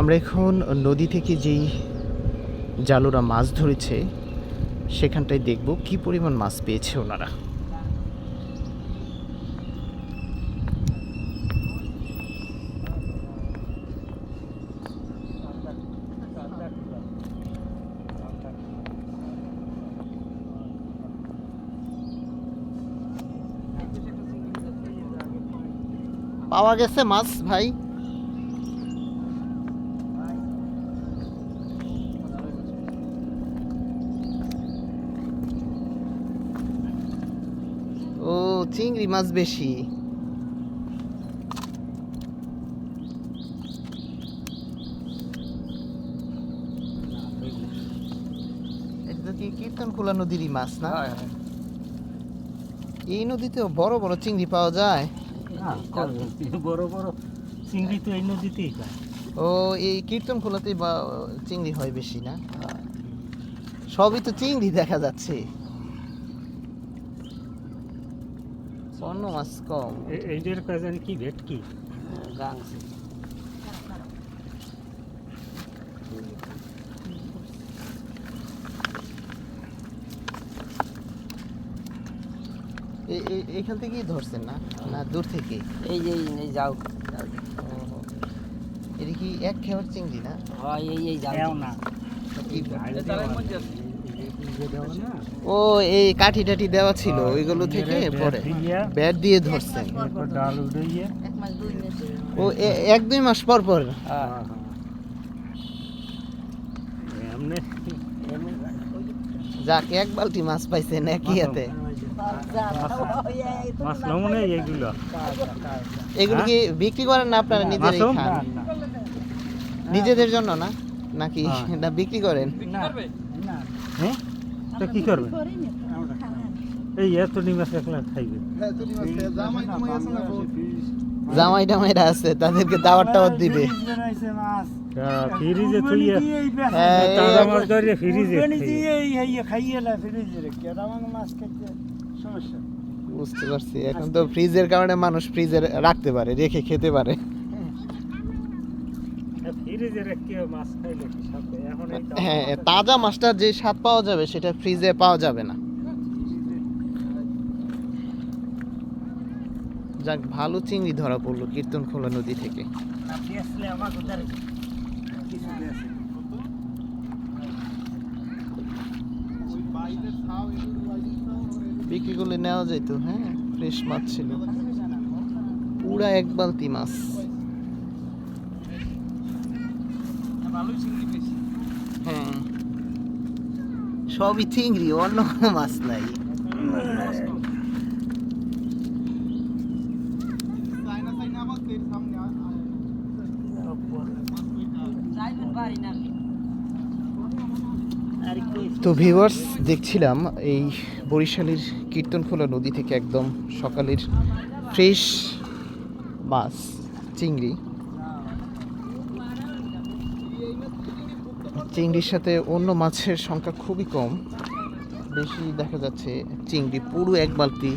আমরা এখন নদী থেকে যেই জালুরা মাছ ধরেছে, সেখানটায় দেখব কি পরিমাণ মাছ পেয়েছে ওনারা। পাওয়া গেছে মাছ, ভাই ও চিংড়ি মাছ বেশি। তো নদীরই মাছ না? এই নদীতেও বড় বড় চিংড়ি পাওয়া যায়। বড় বড় চিংড়ি তো এই নদীতেই পায় ও এই কীর্তন খোলাতেই বা চিংড়ি হয় বেশি না? সবই তো চিংড়ি দেখা যাচ্ছে। অন্য মাছ কম এ- এইটার কাজ জানি কি? ভেটকি এ- এ- এইখান থেকেই ধরছেন না? না দূর থেকে? এই যে এই যাও। এটা কি এক খেয়ার চিংড়ি না? হয় এই এই যাও। না। কি ও এই কাঠি টাঠি দেওয়া ছিল হ্যাঁ, ওইগুলো থেকে পরে। ব্যাট দিয়ে ধরছেন মাস ও এক দুই মাস পর পর। হ্যাঁ যাক এক বালতি মাছ পাইছেন একই হাতে। মাছ নমুনে এইগুলো এগুলো। কি বিক্রি করেন না আপনারা নিজেরাই খান? না, নিজেদের জন্য না? নাকি হ্যাঁ। না বিক্রি করেন? হ্যাঁ? তো কি করবে? এই এত মাছ একলা খাইবে। জামাই টামাইরা আছে তাদেরকে দাওয়াত টাওয়াত দিবে। ফ্রিজে থুইয়ে হ্যাঁ, তাজা মাছ ধরে ফ্রিজে বুঝতে পারছি এখন তো ফ্রিজের কারণে মানুষ ফ্রিজে রাখতে পারে রেখে খেতে পারে ফ্রিজে রেখে মাছ খাইলে কি সাথে এখন এই দাম হ্যাঁ তাজা মাছটার যে স্বাদ পাওয়া যাবে সেটা ফ্রিজে পাওয়া যাবে না। যাক ভালো চিংড়ি ধরা পড়ল কীর্তন খোলা নদী থেকে। বিক্রি করলে নেওয়া যেত হ্যাঁ ফ্রেশ মাছ ছিল। পুরা এক বালতি মাছ। হ্যাঁ। সবই চিংড়ি অন্য কোনো মাছ নাই। তো ভিউয়ার্স দেখছিলাম এই বরিশালের কীর্তনখোলা নদী থেকে একদম সকালের ফ্রেশ মাছ চিংড়ি। চিংড়ির সাথে অন্য মাছের সংখ্যা খুবই কম। বেশি দেখা যাচ্ছে চিংড়ি পুরো এক বালতি।